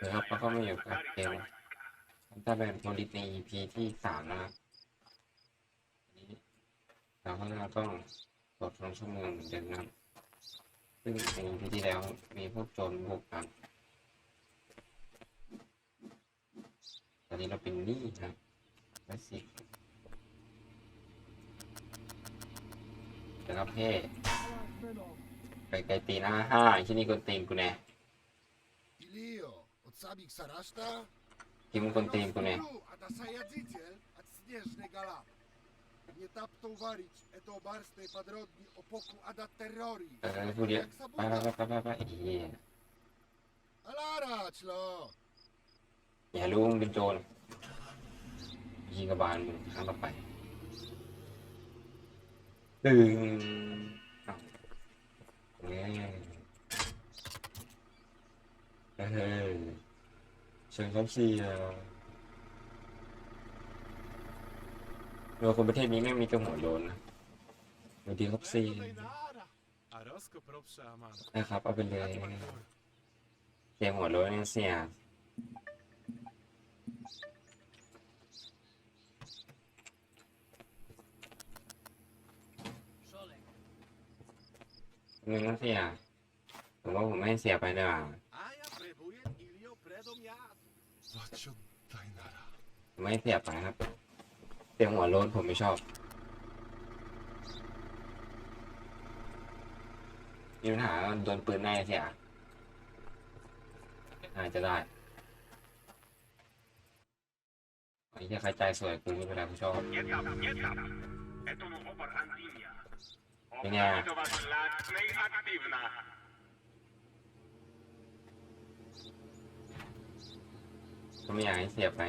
นะครับแล้วก็มาอยู่กับเกมถ้าเป็นโพลิสใน EP ที่สามนะครับอันนี้เราก็เราต้องกดลงชั่วโมงเหมือนเดิมนะครับซึ่งใน EP ที่แล้วมีพวกโจรบุกครับตอนนี้เราเป็นหนี้ครับแล้วสิเดี๋ยวครับเพ่ไปไกลตีหน้าห้าที่นี่กวนตีนกูแน่ Ilio, od samych Saraszta? ที่มึงกวนตีนกูแน่ Lu, a da sajadzitel, a śnieżny galap. Nie taptą warić, eto barstej padrodni opoku ada terrori. เออพูดเยอะ Jak ไปไป sabuta. ไปไปไปไอ้เหี้ย Alarać, lo! อย่ารู้มึงเป็นโจรยิงกระบาลมึงครั้งต่อไปดึงอ้าวเนี่ย เออเชิญครับเสียเราคนประเทศนี้ไม่มีแต่หัวโดนนะสวัสดีครับเสียนะครับ เอาไปเลยเสียหัวโดนเนี่ยเสียมึงก็เสียผมว่าผมไม่ให้เสียไปเลยว่ะ ไม่เสียบไปครับเสียงหัวโลนผมไม่ชอบ มีปัญหาโดนปืนแน่เสียน่าจะได้ไอ้เหี้ยใครใจสวยกูไม่เป็นไรกูชอบเป็นไง ผมไม่อยากให้เสียไป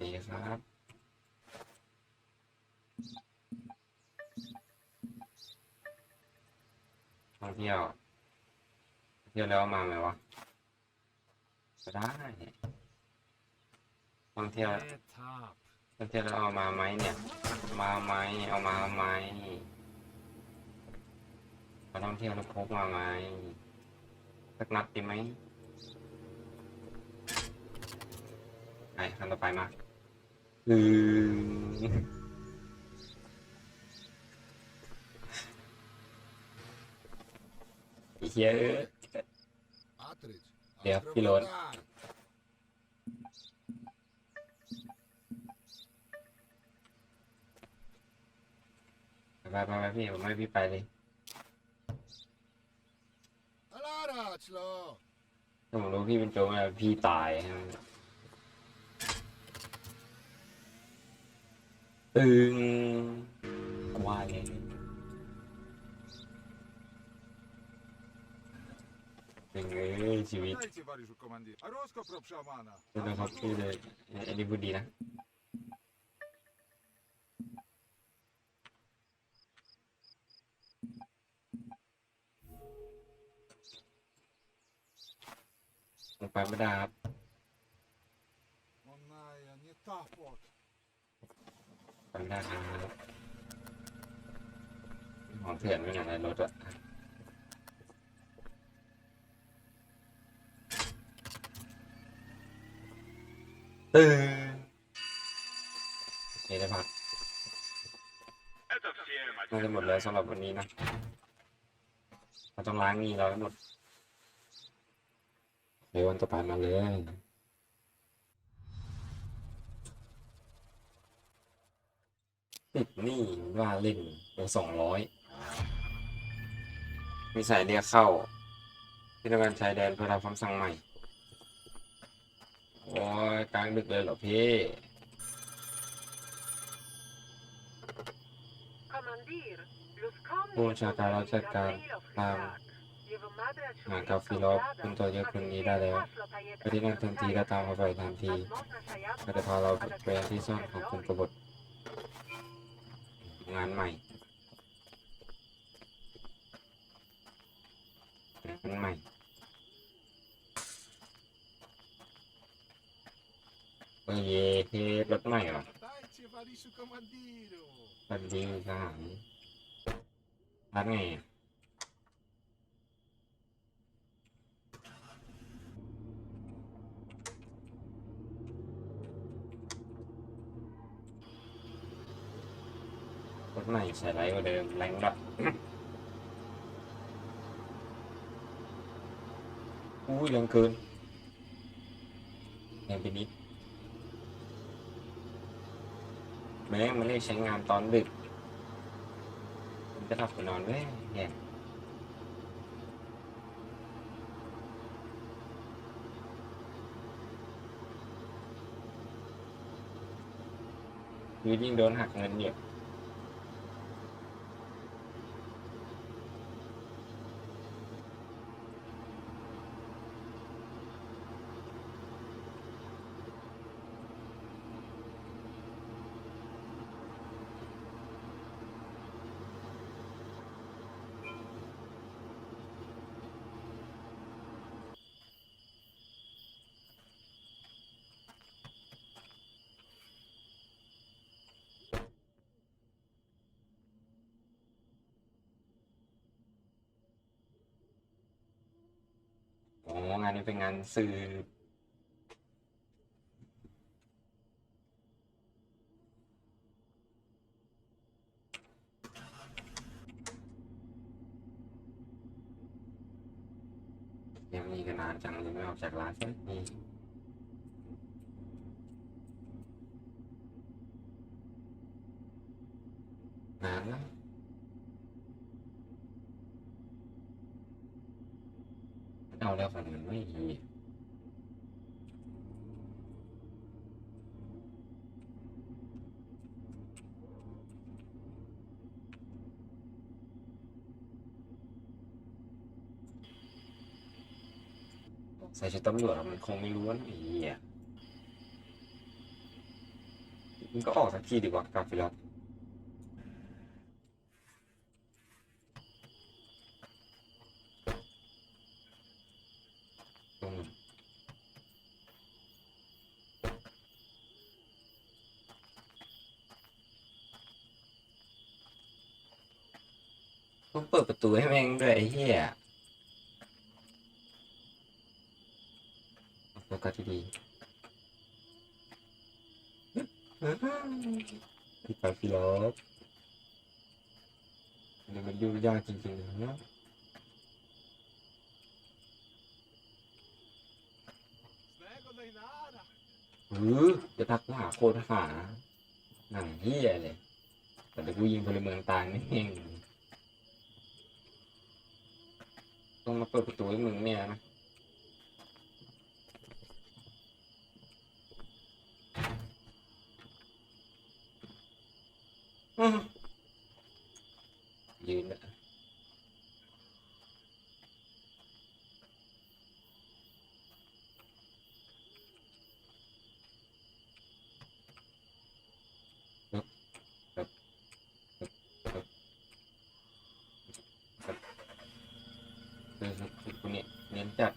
ดีครับท่องเที่ยว เที่ยวแล้วมาไหมวะได้ท่องเที่ยวท่องเที่ยวแล้วเอามาไหมเนี่ย มาไหมเอามาไหมมาท่องเที่ยวแล้วพกมาไหม สักนัดดีไหมไปคำต่อไปมาอือเหี้ยเอ้ย Atrycz. Ja, Atrycz, pilot. tak. ไปไปไปพี่ผมไม่พี่ไปเลย ถ้าผมรู้พี่เป็นโจรอะพี่ตายฮะตึงกว่าเลยเป็นไงชีวิต Dajcie Wariszu komandzie. A Rosko propsze Amana. เป็นนะครับพี่เลยอันนี้พูดดีนะ ไปไม่ได้ครับไปม่ได้ครับของเถื่อนไม่อย่งไรรถอะตื่นนี่ได้พักน่าจะหมดเลยสำหรับวันนี้นะเราต้อล้างนี่เราใหมด เดี๋ยววันต่อไปมาเลยติดหนี้ว่าเล่นเป็นสองร้อยมีสายเรียกเข้าที่ทำการชายแดนเพื่อรับคำสั่งใหม่ โอ้ยกลางดึกเลยเหรอพี่ Commandir, lo scambio ผู้บัญชาการเราจัดการตาม หากาฟิลอฟคุณตัวเยอะคนนี้ได้แล้วไปที่นั่นทันทีและตามเขาไปทันทีก็จะพาเราไปยังที่ซ่อนของคุณกบฏงานใหม่งานใหม่โอ้ยเย่เทรถใหม่เหรอ Dajcie Wariszu komandiru. สวัสดีทหารรัดไง ไม่ใช่ไรกว่าเดิมแรงละอุ้ยแรงเกินแรงไปนิดแม่งมันเรียกใช้งานตอนดึกผมจะหลับไปนอนเว้ยแย่คือยิ่งโดนหักเงินเยอะ อ๋องานนี้เป็นงานสื่อยังมีกันนานจังยังไม่ออกจากร้านสักทีนานแล้ว เอาแล้วฝันมันไม่ดีใส่ชุดตำรวจมันคงไม่รู้ว่าไอ้เหี้ยมันก็ออกสักทีดีกว่ากลับไปแล้วตรงต้องเปิดประตูให้แม่งด้วยไอ้เหี้ยโฟกัสที่ดีพี่ไปพี่ล็อกเดี๋ยวมันยุ่งยากจริงๆนะหือจะทักหาโคตรหาหนังเฮียเลยแต่เดี๋ยวกูยิงพลเมืองตายไม่เอง ต้องมาเปิดประตูให้มึงเนี่ยนะอืมยืนละ คือคือคนนี้เน้นจัด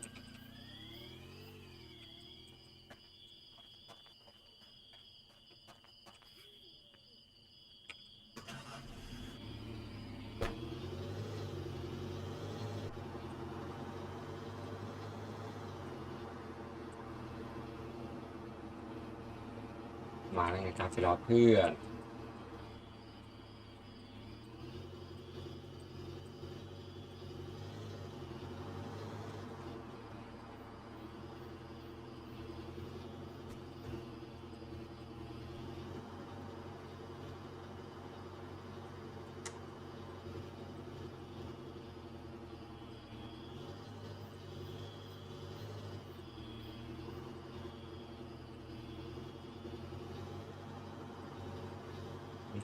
มาแล้วไงการฟิลอเพื่อน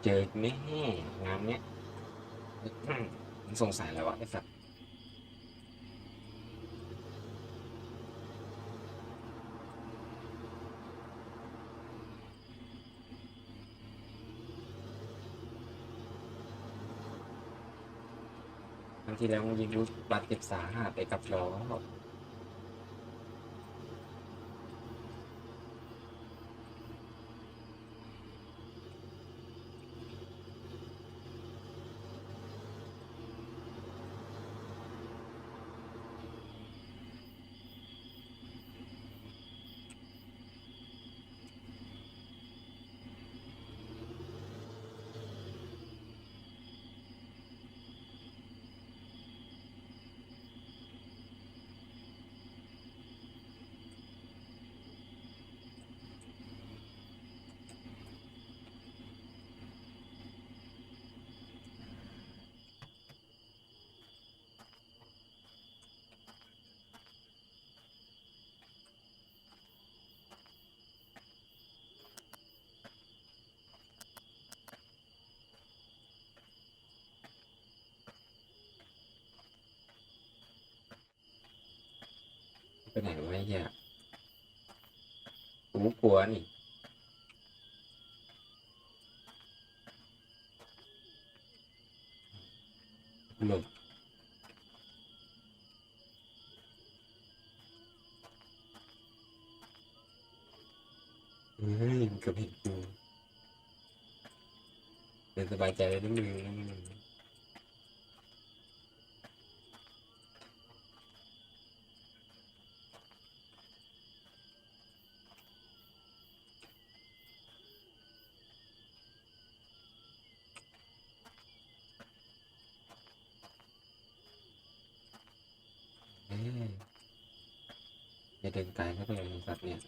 เจอแน่งานเนี้ยมึงสงสัยอะไรวะไอ้สัตว์ครั้งที่แล้วมึงยิงรู้บาดเจ็บสาหัสไปกับล้อ ไหนวะไอ้เหี้ยกูกลัวนี่หลบเฮ้ยเกับเห็นกูเดินสบายใจเลยนะมึงนะมึง เอ๊ะ อย่าเดินไกลเข้าไปเลยสัตว์เนี่ย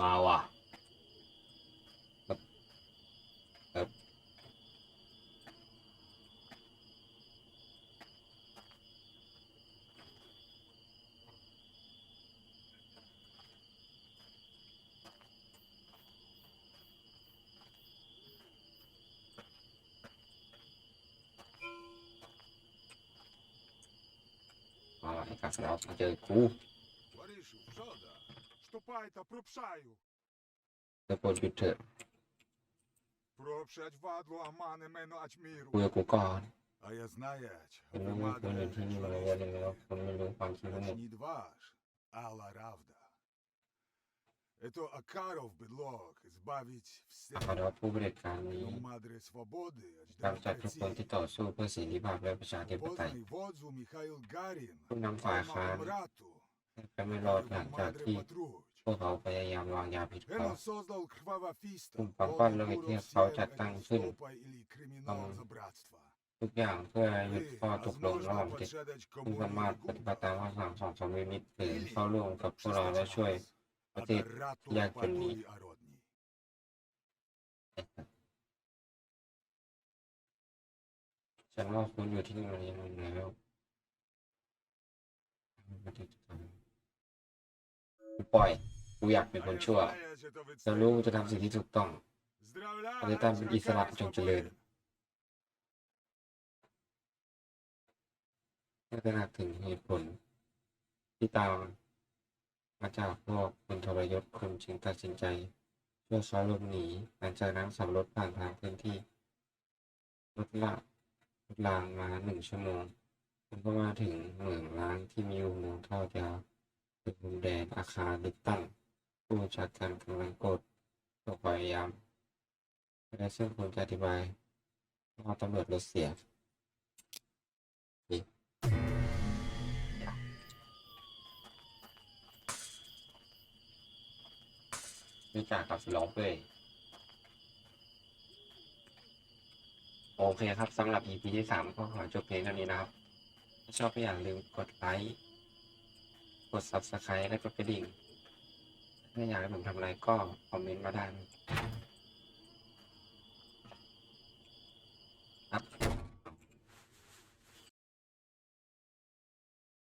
มาว่ะแบบแบบมาว่ะไอ้กาสลอมาเจอกู ยุดเถอะ Пропшать вадлу амане мене คุย ачміру. กับกูก่อน А я знаєч, คนไม่รู้คนอื่นที่นี่มาเรียนเลยแล้วคนไม่รู้ความจริงทั้งหมด не дваш, ала равда. Это Акаров бедлог, избавить ขอ всех. รับผู้บริการนี้ До мадри свободи, аж กำจัดทุกคนที่ต่อสู้เพื่อเสรีภาพและประชาธิปไตย Позний водзу Михаил Гарін. ผู้นำฝ่ายค้าน Мрату. จะไม่รอดหลังจากที่พวกเขาพยายามวางยาพิษเขากลุ่มความปั้นโลหิตเนี่เขาจัดตั้งขึ้นทำทุกอย่างเพื่อหยุดข้อตกลงระหว่างเด็กผู้สามารถปฏิบัติตามคำสั่งของสมิมิตรหรือเข้าร่วมกับพวกเราและช่วยประเทศยากจนนี้ฉันว่าคุณอยู่ที่นี่มานี้มันแล้วมันติดกัน กูปล่อยกูอยากเป็นคนชั่วฉันรู้ว่าจะทำสิ่งที่ถูกต้องประเทศไทยเป็นอิสระจงเจริญถ้าตระหนักถึงเหตุผลที่ตามมาจากพวกคนทรยศคุณจึงตัดสินใจช่วยเขาหลบหนีหลังจากนั้นขับรถผ่านทางพื้นที่รถละรถรางมาหนึ่งชั่วโมงคุณก็มาถึงเหมืองร้างที่มีอุโมงค์ท่อยาว เป็นมุมแดนอาคารลึกตั้งผู้บัญชาการกำลังกดตัวพยายามและซึ่งคุณจะอธิบายว่าตำรวจรถเสียรู้จักกับล็อกเลยโอเคครับสำหรับ EP ที่สามก็ขอจบเพลงเท่านี้นะครับ ถ้าชอบก็อย่าลืมกดไลค์ กด Subscribe และกดกระดิ่ง ถ้าอยากให้ผมทำอะไรก็คอมเมนต์มาได้น